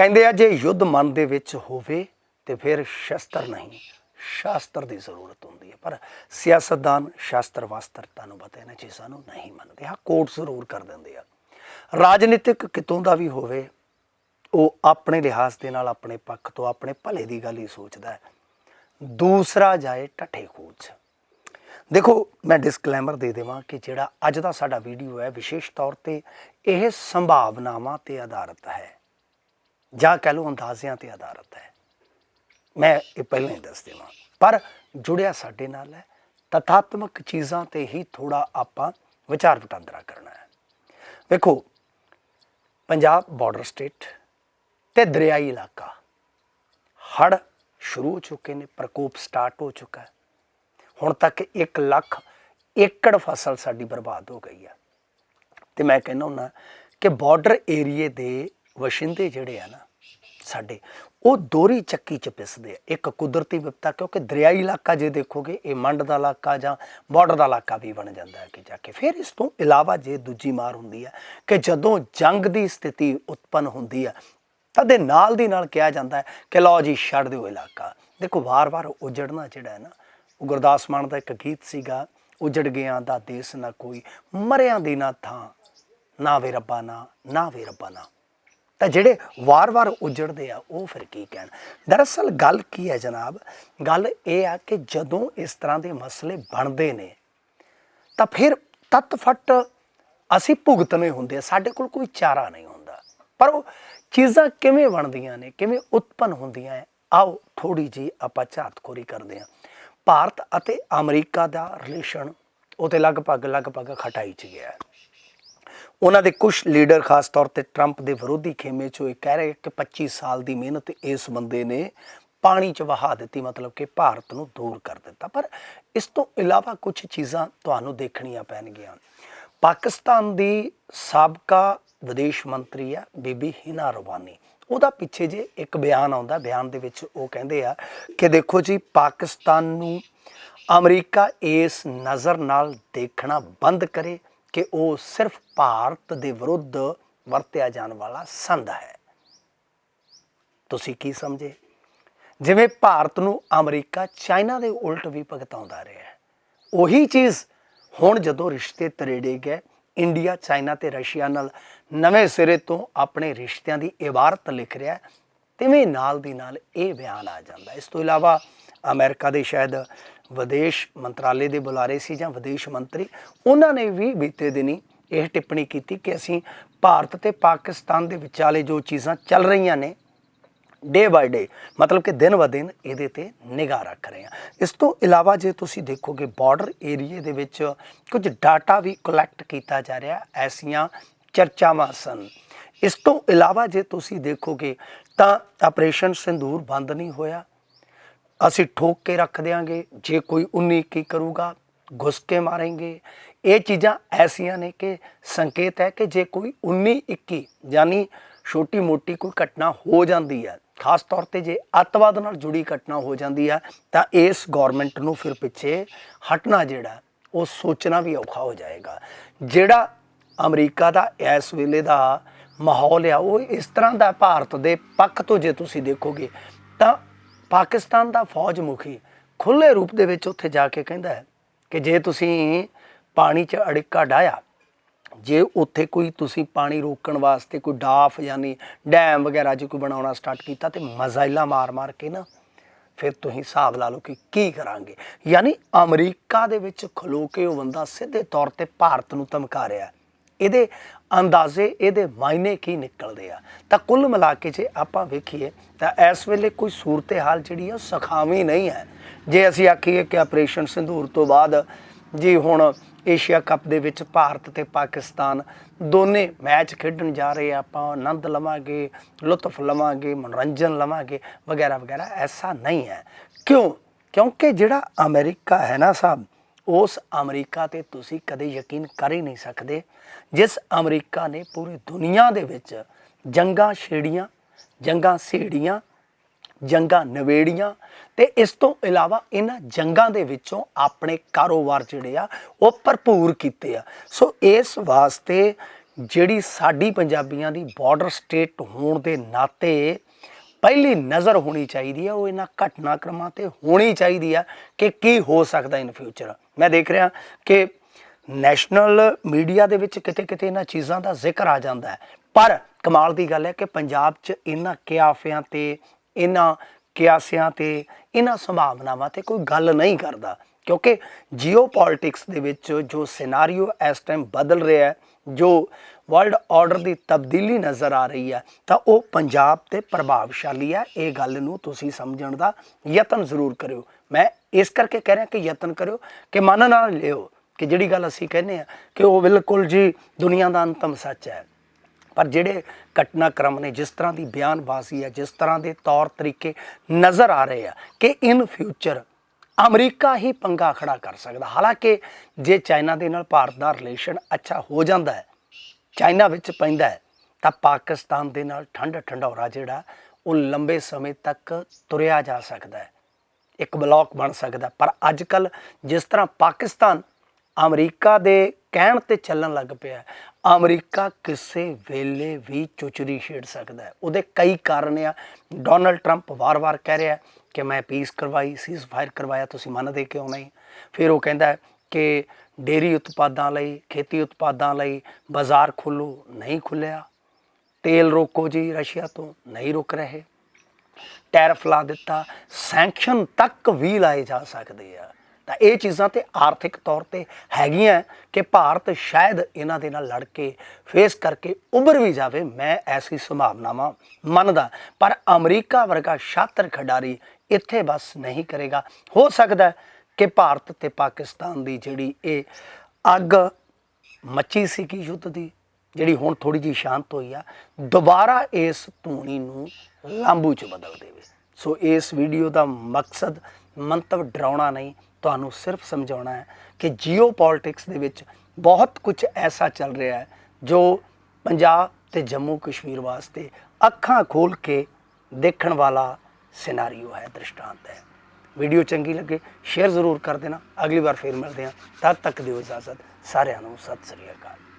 ਕਹਿੰਦੇ ਆ, ਜੇ ਯੁੱਧ ਮਨ ਦੇ ਵਿੱਚ ਹੋਵੇ ਤੇ ਫਿਰ ਸ਼ਸਤਰ ਨਹੀਂ। ਸ਼ਾਸਤਰ ਦੀ ਜ਼ਰੂਰਤ ਹੁੰਦੀ ਹੈ, ਪਰ ਸਿਆਸਤਦਾਨ, ਸ਼ਾਸਤਰ ਵਾਸਤਰ ਤੁਹਾਨੂੰ ਪਤਾ ਇਹਨਾਂ ਚੀਜ਼ਾਂ ਨੂੰ ਨਹੀਂ ਮੰਨਦੇ ਹਾਂ ਕੋਟ ਜ਼ਰੂਰ ਕਰ ਦਿੰਦੇ ਆ। ਰਾਜਨੀਤਿਕ ਕਿਤੋਂ ਦਾ ਵੀ ਹੋਵੇ, ਉਹ ਆਪਣੇ ਲਿਹਾਜ਼ ਦੇ ਨਾਲ ਆਪਣੇ ਪੱਖ ਤੋਂ ਆਪਣੇ ਭਲੇ ਦੀ ਗੱਲ ਹੀ ਸੋਚਦਾ ਹੈ। ਦੂਸਰਾ ਜਾਏ ਟੱਠੇ ਖੂਚ। ਦੇਖੋ, ਮੈਂ ਡਿਸਕਲੇਮਰ ਦੇ ਦੇਵਾਂ ਕਿ ਜਿਹੜਾ ਅੱਜ ਦਾ ਸਾਡਾ ਵੀਡੀਓ ਹੈ, ਵਿਸ਼ੇਸ਼ ਤੌਰ ਤੇ ਇਹ ਸੰਭਾਵਨਾਵਾਂ ਤੇ ਆਧਾਰਿਤ ਹੈ। ਜਾਂ ਕਹਿ ਲਓ ਅੰਦਾਜ਼ਿਆਂ ਤੇ ਆਧਾਰਿਤ ਹੈ। ਮੈਂ ਇਹ ਪਹਿਲਾਂ ਹੀ ਦੱਸ ਦੇਵਾਂ। ਪਰ ਜੁੜਿਆ ਸਾਡੇ ਨਾਲ ਹੈ, ਤਥਾਤਮਕ ਚੀਜ਼ਾਂ ਤੇ ਹੀ ਥੋੜਾ ਆਪਾਂ ਵਿਚਾਰ ਵਟਾਂਦਰਾ ਕਰਨਾ ਹੈ। ਵੇਖੋ, ਪੰਜਾਬ ਬਾਰਡਰ ਸਟੇਟ ਤੇ ਦਰਿਆਈ ਇਲਾਕਾ ਹੜ ਸ਼ੁਰੂ ਹੋ ਚੁੱਕੇ ਨੇ, ਪ੍ਰਕੋਪ ਸਟਾਰਟ ਹੋ ਚੁੱਕਾ ਹੈ। ਹੁਣ ਤੱਕ 1 ਲੱਖ ਏਕੜ ਫਸਲ ਸਾਡੀ ਬਰਬਾਦ ਹੋ ਗਈ ਹੈ। ਤੇ ਮੈਂ ਕਹਿੰਦਾ ਹੁੰਦਾ ਕਿ ਬਾਰਡਰ ਏਰੀਏ ਦੇ ਵਸਿੰਦੇ ਜਿਹੜੇ ਆ ਨਾ, ਸਾਡੇ, ਉਹ ਦੋਰੀ ਚੱਕੀ ਚ ਪਿਸਦੇ ਆ। ਇੱਕ ਕੁਦਰਤੀ ਵਿਪਤਾ, ਕਿਉਂਕਿ ਦਰਿਆਈ ਇਲਾਕਾ ਜੇ ਦੇਖੋਗੇ, ਇਹ ਮੰਡ ਦਾ ਇਲਾਕਾ ਜਾਂ ਬਾਰਡਰ ਦਾ ਇਲਾਕਾ ਵੀ ਬਣ ਜਾਂਦਾ ਹੈ ਕਿ ਜਾ ਕੇ। ਫਿਰ ਇਸ ਤੋਂ ਇਲਾਵਾ ਜੇ ਦੂਜੀ ਮਾਰ ਹੁੰਦੀ ਹੈ ਕਿ ਜਦੋਂ ਜੰਗ ਦੀ ਸਥਿਤੀ ਉਤਪੰਨ ਹੁੰਦੀ ਹੈ ਤਦੇ ਨਾਲ ਦੀ ਨਾਲ ਕਿਹਾ ਜਾਂਦਾ ਹੈ ਕਿ ਲਓ ਜੀ, ਛੱਡ ਦਿਓ ਇਲਾਕਾ। ਦੇਖੋ, ਵਾਰ-ਵਾਰ ਉਜੜਨਾ ਜਿਹੜਾ ਹੈ ਨਾ, ਉਹ ਗੁਰਦਾਸ ਮਾਨ ਦਾ ਇੱਕ ਗੀਤ ਸੀਗਾ, ਉਜੜ ਗਿਆ ਦਾ ਦੇਸ ਨਾ ਕੋਈ, ਮਰਿਆਂ ਦੀ ਨਾ ਥਾਂ, ਨਾ ਵੇ ਰੱਬਾ ਨਾ ਨਾ ਵੇ ਰੱਬਾ ਨਾ। ਤਾਂ ਜਿਹੜੇ ਵਾਰ-ਵਾਰ ਉਜੜਦੇ ਆ, ਉਹ ਫਿਰ ਕੀ ਕਹਿਣ? ਦਰਅਸਲ ਗੱਲ ਕੀ ਹੈ ਜਨਾਬ? ਗੱਲ ਇਹ ਆ ਕਿ ਜਦੋਂ ਇਸ ਤਰ੍ਹਾਂ ਦੇ ਮਸਲੇ ਬਣਦੇ ਨੇ, ਤਾਂ ਫਿਰ ਤਤਫਟ ਅਸੀਂ ਭੁਗਤਨੇ ਹੁੰਦੇ ਆ ਸਾਡੇ ਕੋਲ ਕੋਈ ਚਾਰਾ ਨਹੀਂ ਹੁੰਦਾ। ਪਰ ਉਹ ਚੀਜ਼ਾਂ ਕਿਵੇਂ ਬਣਦੀਆਂ ਨੇ, ਕਿਵੇਂ ਉਤਪੰਨ ਹੁੰਦੀਆਂ ਹੈ ਆਓ ਥੋੜੀ ਜੀ ਆਪਾਂ ਝਾਤਖੋਰੀ ਕਰਦੇ ਹਾਂ। ਭਾਰਤ ਅਤੇ ਅਮਰੀਕਾ ਦਾ ਰਿਲੇਸ਼ਨ ਉਹ ਤੇ ਲਗਭਗ ਲਗਭਗ ਖਟਾਈ ਚ ਗਿਆ ਉਹਨਾਂ ਦੇ ਕੁਝ ਲੀਡਰ ਖਾਸ ਤੌਰ ਤੇ ਟਰੰਪ ਦੇ ਵਿਰੋਧੀ ਖੇਮੇ ਚੋਂ ਇਹ ਕਹਿ ਰਹੇ ਕਿ 25 ਸਾਲ ਦੀ ਮਿਹਨਤ ਇਸ ਬੰਦੇ ਨੇ ਪਾਣੀ ਚ ਵਹਾ ਦਿੱਤੀ, ਮਤਲਬ ਕਿ ਭਾਰਤ ਨੂੰ ਦੂਰ ਕਰ ਦਿੱਤਾ। ਪਰ ਇਸ ਤੋਂ ਇਲਾਵਾ ਕੁਝ ਚੀਜ਼ਾਂ ਤੁਹਾਨੂੰ ਦੇਖਣੀਆਂ ਪੈਣਗੀਆਂ। ਪਾਕਿਸਤਾਨ ਦੀ ਸਾਬਕਾ ਵਿਦੇਸ਼ ਮੰਤਰੀ ਆ, ਬੀਬੀ ਹਿਨਾ ਰਵਾਨੀ। ਉਹਦਾ ਪਿੱਛੇ ਜੇ ਇੱਕ ਬਿਆਨ ਆਉਂਦਾ, ਬਿਆਨ ਦੇ ਵਿੱਚ ਉਹ ਕਹਿੰਦੇ ਆ ਕਿ ਦੇਖੋ ਜੀ, ਪਾਕਿਸਤਾਨ ਨੂੰ ਅਮਰੀਕਾ ਇਸ ਨਜ਼ਰ ਨਾਲ ਦੇਖਣਾ ਬੰਦ ਕਰੇ ਕਿ ਉਹ ਸਿਰਫ ਭਾਰਤ ਦੇ ਵਿਰੁੱਧ ਵਰਤਿਆ ਜਾਣ ਵਾਲਾ ਸੰਦ ਹੈ। ਤੁਸੀਂ ਕੀ ਸਮਝੇ? ਜਿਵੇਂ ਭਾਰਤ ਨੂੰ ਅਮਰੀਕਾ ਚਾਈਨਾ ਦੇ ਉਲਟ ਵੀ ਭਗਤਾਉਂਦਾ ਰਿਹਾ ਹੈ। ਉਹੀ ਚੀਜ਼ ਹੁਣ ਜਦੋਂ ਰਿਸ਼ਤੇ ਤਰੇੜੇ ਗਏ, ਇੰਡੀਆ, ਚਾਈਨਾ ਤੇ ਰਸ਼ੀਆ ਨਾਲ ਨਵੇਂ ਸਿਰੇ ਤੋਂ ਆਪਣੇ ਰਿਸ਼ਤਿਆਂ ਦੀ ਇਬਾਰਤ ਲਿਖ ਰਿਹਾ ਹੈ, ਤਿਵੇਂ ਨਾਲ ਦੀ ਨਾਲ ਇਹ ਬਿਆਨ ਆ ਜਾਂਦਾ ਇਸ ਤੋਂ ਇਲਾਵਾ ਅਮਰੀਕਾ ਦੇ ਸ਼ਾਇਦ ਵਿਦੇਸ਼ ਮੰਤਰਾਲੇ ਦੇ ਬੁਲਾਰੇ ਸੀ ਜਾਂ ਵਿਦੇਸ਼ ਮੰਤਰੀ, ਉਹਨਾਂ ਨੇ ਵੀ ਬੀਤੇ ਦਿਨੀ ਇਹ ਟਿੱਪਣੀ ਕੀਤੀ ਕਿ ਅਸੀਂ ਭਾਰਤ ਤੇ ਪਾਕਿਸਤਾਨ ਦੇ ਵਿਚਾਲੇ ਜੋ ਚੀਜ਼ਾਂ ਚੱਲ ਰਹੀਆਂ ਨੇ ਡੇ ਬਾਈ ਡੇ ਮਤਲਬ ਕਿ ਦਿਨ ਬ ਦਿਨ ਇਹਦੇ ਤੇ ਨਿਗਾਹ ਰੱਖ ਰਹੇ ਹਾਂ। ਇਸ ਤੋਂ ਇਲਾਵਾ ਜੇ ਤੁਸੀਂ ਦੇਖੋਗੇ ਬਾਰਡਰ ਏਰੀਏ ਦੇ ਵਿੱਚ ਕੁਝ ਡਾਟਾ ਵੀ ਕਲੈਕਟ ਕੀਤਾ ਜਾ ਰਿਹਾ, ਐਸੀਆਂ ਚਰਚਾਵਾਂ ਸਨ। ਇਸ ਤੋਂ ਇਲਾਵਾ ਜੇ ਤੁਸੀਂ ਦੇਖੋਗੇ ਤਾਂ ਆਪਰੇਸ਼ਨ ਸਿੰਦੂਰ ਬੰਦ ਨਹੀਂ ਹੋਇਆ ਅਸੀਂ ਠੋਕ ਕੇ ਰੱਖ ਦਿਆਂਗੇ, ਜੇ ਕੋਈ 19 ਕੀ ਕਰੂਗਾ ਘੁਸ ਕੇ ਮਾरेंगे ਇਹ ਚੀਜ਼ਾਂ ਐਸੀਆਂ ਨੇ ਕਿ ਸੰਕੇਤ ਹੈ ਕਿ ਜੇ ਕੋਈ 19 21 ਯਾਨੀ ਛੋਟੀ ਮੋਟੀ ਕੋਈ ਘਟਨਾ ਹੋ ਜਾਂਦੀ ਹੈ, ਖਾਸ ਤੌਰ ਤੇ ਜੇ ਅੱਤਵਾਦ ਨਾਲ ਜੁੜੀ ਘਟਨਾ ਹੋ ਜਾਂਦੀ ਹੈ, ਤਾਂ ਇਸ ਗਵਰਨਮੈਂਟ ਨੂੰ ਫਿਰ ਪਿੱਛੇ ਹਟਣਾ ਜਿਹੜਾ, ਉਹ ਸੋਚਣਾ ਵੀ ਔਖਾ ਹੋ ਜਾਏਗਾ। ਜਿਹੜਾ ਅਮਰੀਕਾ ਦਾ, ਇਸ ਵੇਲੇ ਦਾ ਮਾਹੌਲ ਆ, ਉਹ ਇਸ ਤਰ੍ਹਾਂ ਦਾ ਭਾਰਤ ਦੇ ਪੱਖ ਤੋਂ ਜੇ ਤੁਸੀਂ ਦੇਖੋਗੇ, ਤਾਂ ਪਾਕਿਸਤਾਨ ਦਾ ਫੌਜ ਮੁਖੀ ਖੁੱਲੇ ਰੂਪ ਦੇ ਵਿੱਚ ਉੱਥੇ ਜਾ ਕੇ ਕਹਿੰਦਾ ਹੈ ਕਿ ਜੇ ਤੁਸੀਂ ਪਾਣੀ 'ਚ ਅੜਿੱਕਾ ਡਾਇਆ ਜੇ ਉੱਥੇ ਕੋਈ ਤੁਸੀਂ ਪਾਣੀ ਰੋਕਣ ਵਾਸਤੇ ਕੋਈ ਡਾਫ ਯਾਨੀ ਡੈਮ ਵਗੈਰਾ ਜੇ ਕੋਈ ਬਣਾਉਣਾ ਸਟਾਰਟ ਕੀਤਾ ਤੇ ਮਜ਼ਾਈਲਾ ਮਾਰ-ਮਾਰ ਕੇ ਨਾ, ਫਿਰ ਤੁਸੀਂ ਹਿਸਾਬ ਲਾ ਲਓ ਕਿ ਕੀ ਕਰਾਂਗੇ ਯਾਨੀ ਅਮਰੀਕਾ ਦੇ ਵਿੱਚ ਖਲੋ ਕੇ ਉਹ ਬੰਦਾ ਸਿੱਧੇ ਤੌਰ ਤੇ ਭਾਰਤ ਨੂੰ ਧਮਕਾ ਰਿਹਾ ਹੈ। ਇਹਦੇ ਅੰਦਾਜ਼ੇ, ਇਹਦੇ ਮਾਇਨੇ ਕੀ ਨਿਕਲਦੇ ਆ? ਤਾਂ ਕੁੱਲ ਮਿਲਾ ਕੇ ਜੇ ਆਪਾਂ ਵੇਖੀਏ, ਤਾਂ ਇਸ ਵੇਲੇ ਕੋਈ ਸੂਰਤ ਹਾਲ ਜਿਹੜੀ ਆ ਉਹ ਸਖਾਵੀ ਨਹੀਂ ਹੈ। ਜੇ ਅਸੀਂ ਆਖੀਏ ਕਿ ਆਪਰੇਸ਼ਨ ਸਿੰਧੂਰ ਤੋਂ ਬਾਅਦ, ਜੀ ਹੁਣ ਏਸ਼ੀਆ ਕੱਪ ਦੇ ਵਿੱਚ ਭਾਰਤ ਤੇ ਪਾਕਿਸਤਾਨ ਦੋਨੇ ਮੈਚ ਖੇਡਣ ਜਾ ਰਹੇ ਆ, ਆਪਾਂ ਆਨੰਦ ਲਵਾਂਗੇ, ਲੁਤਫ ਲਵਾਂਗੇ, ਮਨੋਰੰਜਨ ਲਵਾਂਗੇ, ਵਗੈਰਾ ਵਗੈਰਾ, ਐਸਾ ਨਹੀਂ ਹੈ। ਕਿਉਂ? ਕਿਉਂਕਿ ਜਿਹੜਾ ਅਮਰੀਕਾ ਹੈ ਨਾ ਸਾਹਿਬ ਉਸ ਅਮਰੀਕਾ ਤੇ ਤੁਸੀਂ ਕਦੇ ਯਕੀਨ ਕਰ ਹੀ ਨਹੀਂ ਸਕਦੇ, ਜਿਸ ਅਮਰੀਕਾ ਨੇ ਪੂਰੀ ਦੁਨੀਆ ਦੇ ਵਿੱਚ ਜੰਗਾਂ ਛੇੜੀਆਂ, ਜੰਗਾਂ ਸੇੜੀਆਂ, ਜੰਗਾਂ ਨਵੇੜੀਆਂ ਤੇ ਇਸ ਤੋਂ ਇਲਾਵਾ ਇਹਨਾਂ ਜੰਗਾਂ ਦੇ ਵਿੱਚੋਂ ਆਪਣੇ ਕਾਰੋਬਾਰ ਜਿਹੜੇ ਆ, ਉਹ ਭਰਪੂਰ ਕੀਤੇ ਆ। ਸੋ ਇਸ ਵਾਸਤੇ ਜਿਹੜੀ ਸਾਡੀ ਪੰਜਾਬੀਆਂ ਦੀ ਬਾਰਡਰ ਸਟੇਟ ਹੋਣ ਦੇ ਨਾਤੇ ਪਹਿਲੀ ਨਜ਼ਰ ਹੋਣੀ ਚਾਹੀਦੀ ਹੈ ਉਹ ਇਹਨਾਂ ਘਟਨਾਕ੍ਰਮਾਂ ਤੇ ਹੋਣੀ ਚਾਹੀਦੀ ਆ ਕਿ ਕੀ ਹੋ ਸਕਦਾ ਇਨ ਫਿਊਚਰ ਮੈਂ ਦੇਖ ਰਿਹਾ ਕਿ ਨੈਸ਼ਨਲ ਮੀਡੀਆ ਦੇ ਵਿੱਚ ਕਿਤੇ ਕਿਤੇ ਇਹਨਾਂ ਚੀਜ਼ਾਂ ਦਾ ਜ਼ਿਕਰ ਆ ਜਾਂਦਾ ਹੈ। ਪਰ ਕਮਾਲ ਦੀ ਗੱਲ ਹੈ ਕਿ ਪੰਜਾਬ 'ਚ ਇਹਨਾਂ ਕਿਆਫਿਆਂ ਤੇ, ਇਹਨਾਂ ਕਿਆਸਿਆਂ ਤੇ ਇਹਨਾਂ ਸੰਭਾਵਨਾਵਾਂ ਤੇ ਕੋਈ ਗੱਲ ਨਹੀਂ ਕਰਦਾ। ਕਿਉਂਕਿ ਜੀਓਪੋਲਿਟਿਕਸ ਦੇ ਵਿੱਚ ਜੋ ਸਿਨੈਰੀਓ ਇਸ ਟਾਈਮ ਬਦਲ ਰਿਹਾ ਹੈ, ਜੋ ਵਰਲਡ ਆਰਡਰ ਦੀ ਤਬਦੀਲੀ ਨਜ਼ਰ ਆ ਰਹੀ ਹੈ, ਤਾਂ ਉਹ ਪੰਜਾਬ ਤੇ ਪ੍ਰਭਾਵਸ਼ਾਲੀ ਹੈ। ਇਹ ਗੱਲ ਨੂੰ ਤੁਸੀਂ ਸਮਝਣ ਦਾ ਯਤਨ ਜ਼ਰੂਰ ਕਰਿਓ। ਮੈਂ ਇਸ ਕਰਕੇ ਕਹਿ ਰਿਹਾ ਕਿ ਯਤਨ ਕਰਿਓ ਕਿ ਮਨ ਨਾਲ ਲਿਓ ਕਿ ਜਿਹੜੀ ਗੱਲ ਅਸੀਂ ਕਹਿੰਦੇ ਆ ਕਿ ਉਹ ਬਿਲਕੁਲ ਜੀ ਦੁਨੀਆ ਦਾ ਅੰਤਮ ਸੱਚ ਹੈ। ਪਰ ਜਿਹੜੇ ਘਟਨਾਕ੍ਰਮ ਨੇ, ਜਿਸ ਤਰ੍ਹਾਂ ਦੀ ਬਿਆਨਬਾਜ਼ੀ ਹੈ, ਜਿਸ ਤਰ੍ਹਾਂ ਦੇ ਤੌਰ ਤਰੀਕੇ ਨਜ਼ਰ ਆ ਰਹੇ ਆ ਕਿ ਇਨ ਫਿਊਚਰ ਅਮਰੀਕਾ ਹੀ ਪੰਗਾ ਖੜਾ ਕਰ ਸਕਦਾ। ਹਾਲਾਂਕਿ ਜੇ ਚਾਈਨਾ ਦੇ ਨਾਲ ਭਾਰਤ ਦਾ ਰਿਲੇਸ਼ਨ ਅੱਛਾ ਹੋ ਜਾਂਦਾ ਹੈ, ਚਾਈਨਾ ਵਿੱਚ ਪੈਂਦਾ ਹੈ, ਤਾਂ ਪਾਕਿਸਤਾਨ ਦੇ ਨਾਲ ਠੰਡ ਠੰਡੌਰਾ ਜਿਹੜਾ, ਉਹ ਲੰਬੇ ਸਮੇਂ ਤੱਕ ਤੁਰਿਆ ਜਾ ਸਕਦਾ ਹੈ, ਇੱਕ ਬਲੌਕ ਬਣ ਸਕਦਾ ਪਰ ਅੱਜ ਕੱਲ ਜਿਸ ਤਰ੍ਹਾਂ ਪਾਕਿਸਤਾਨ ਅਮਰੀਕਾ ਦੇ ਕਹਿਣ ਤੇ ਚੱਲਣ ਲੱਗ ਪਿਆ ਅਮਰੀਕਾ ਕਿਸੇ ਵੇਲੇ ਵੀ ਚੁਚਰੀ ਛੇੜ ਸਕਦਾ। ਹੈ ਉਹਦੇ ਕਈ ਕਾਰਨ ਆ। ਡੋਨਲਡ ਟਰੰਪ ਵਾਰ-ਵਾਰ ਕਹਿ ਰਿਹਾ ਕਿ ਮੈਂ ਪੀਸ ਕਰਵਾਈ ਸੀਜ਼ ਫਾਇਰ ਕਰਵਾਇਆ, ਤੁਸੀਂ ਮੰਨਦੇ ਕਿਉਂ ਨਹੀਂ? ਫਿਰ ਉਹ ਕਹਿੰਦਾ ਕਿ ਡੇਰੀ ਉਤਪਾਦਾਂ ਲਈ, ਖੇਤੀ ਉਤਪਾਦਾਂ ਲਈ ਬਾਜ਼ਾਰ ਖੋਲੋ ਨਹੀਂ ਖੁੱਲਿਆ ਤੇਲ ਰੋਕੋ ਜੀ, ਰਸ਼ੀਆ ਤੋਂ ਨਹੀਂ ਰੁਕ ਰਹੇ। ਟੈਰਫ ਲਾ ਦਿੱਤਾ। ਸੈਂਕਸ਼ਨ ਤੱਕ ਵੀ ਲਾਏ ਜਾ ਸਕਦੇ ਆ। ਤਾਂ ਇਹ ਚੀਜ਼ਾਂ ਤੇ ਆਰਥਿਕ ਤੌਰ ਤੇ ਹੈਗੀਆਂ ਕਿ ਭਾਰਤ ਸ਼ਾਇਦ ਇਹਨਾਂ ਦੇ ਨਾਲ ਲੜ ਕੇ ਫੇਸ ਕਰਕੇ ਉਭਰ ਵੀ ਜਾਵੇ, ਮੈਂ ਐਸੀ ਸੰਭਾਵਨਾਵਾਂ ਮੰਨਦਾ। ਪਰ ਅਮਰੀਕਾ ਵਰਗਾ ਸ਼ਾਤਰ ਖਿਡਾਰੀ ਇੱਥੇ ਬਸ ਨਹੀਂ ਕਰੇਗਾ। ਹੋ ਸਕਦਾ ਕਿ ਭਾਰਤ ਤੇ ਪਾਕਿਸਤਾਨ ਦੀ ਜਿਹੜੀ ਇਹ ਅੱਗ ਮੱਚੀ ਸੀ ਕਿ ਯੁੱਧ ਦੀ, ਜਿਹੜੀ ਹੁਣ ਥੋੜੀ ਜੀ ਸ਼ਾਂਤ ਹੋਈ ਆ, ਦੁਬਾਰਾ ਇਸ ਧੂਣੀ ਨੂੰ ਲਾਂਬੂ ਚ ਬਦਲ ਦੇਵੇ। ਸੋ ਇਸ ਵੀਡੀਓ ਦਾ ਮਕਸਦ ਮੰਤਵ ਡਰਾਉਣਾ ਨਹੀਂ ਤੁਹਾਨੂੰ ਸਿਰਫ ਸਮਝਾਉਣਾ ਹੈ ਕਿ ਜੀਓਪੋਲਿਟਿਕਸ ਦੇ ਵਿੱਚ ਬਹੁਤ ਕੁਝ ਐਸਾ ਚੱਲ ਰਿਹਾ ਹੈ ਜੋ ਪੰਜਾਬ ਤੇ ਜੰਮੂ ਕਸ਼ਮੀਰ ਵਾਸਤੇ ਅੱਖਾਂ ਖੋਲ ਕੇ ਦੇਖਣ ਵਾਲਾ ਸਿਨਾਰੀਓ ਹੈ, ਦ੍ਰਿਸ਼ਟਾਂਤ ਹੈ। ਵੀਡੀਓ ਚੰਗੀ ਲੱਗੇ ਸ਼ੇਅਰ ਜ਼ਰੂਰ ਕਰ ਦੇਣਾ। ਅਗਲੀ ਵਾਰ ਫੇਰ ਮਿਲਦੇ ਹਾਂ। ਤਦ ਤੱਕ ਦਿਓ ਇਜਾਜ਼ਤ। ਸਾਰਿਆਂ ਨੂੰ ਸਤਿ ਸ੍ਰੀ ਅਕਾਲ।